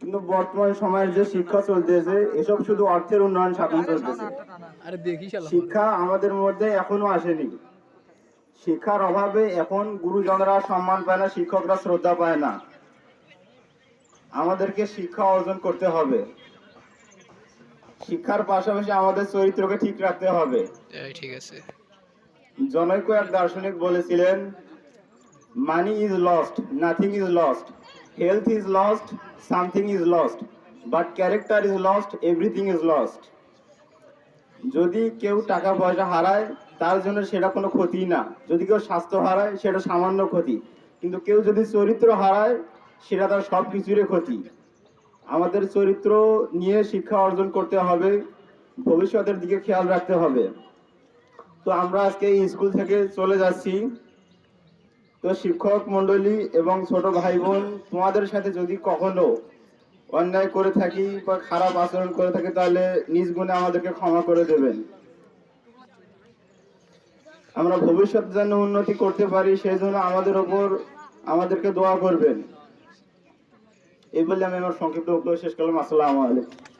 কিন্তু বর্তমান সময়ের যে শিক্ষা চলতেছে এসব শুধু অর্থের উন্নয়ন সাধন চলতেছে। আরে দেখি শালা শিক্ষা আমাদের মধ্যে এখনও আসেনি। শিক্ষার অভাবে এখন গুরুজনরা সম্মান পায় না শিক্ষকরা শ্রদ্ধা পায় না। আমাদেরকে শিক্ষা অর্জন করতে হবে। শিক্ষার পাশাপাশি আমাদের চরিত্রকে ঠিক রাখতে হবে। ঠিক আছে। জনৈক এক দার্শনিক বলেছিলেন money is lost nothing is lost health is lost something is lost but character is lost everything is lost যদি কেউ টাকা পয়সা হারায়, তার জন্য সেটা কোনো ক্ষতি না। যদি কেউ স্বাস্থ্য হারায়, সেটা সামান্য ক্ষতি। কিন্তু কেউ যদি চরিত্র হারায়, সেটা তার সব কিছুরই ক্ষতি। আমাদের চরিত্র নিয়ে শিক্ষা অর্জন করতে হবে, ভবিষ্যতের দিকে খেয়াল রাখতে হবে। তো আমরা আজকে স্কুল থেকে চলে যাচ্ছি। তো শিক্ষক মণ্ডলী এবং ছোট ভাই বোন তোমাদের সাথে যদি কখনো অন্যায় করে থাকি বা খারাপ আচরণ করে থাকি, তাহলে নিজ গুণে আমাদেরকে ক্ষমা করে দেবেন। আমরা ভবিষ্যৎ যেন উন্নতি করতে পারি, সেই জন্য আমাদের ওপর আমাদেরকে দোয়া করবেন। এই বলে আমি আমার সংক্ষিপ্ত শেষ করলাম। আসসালামু আলাইকুম।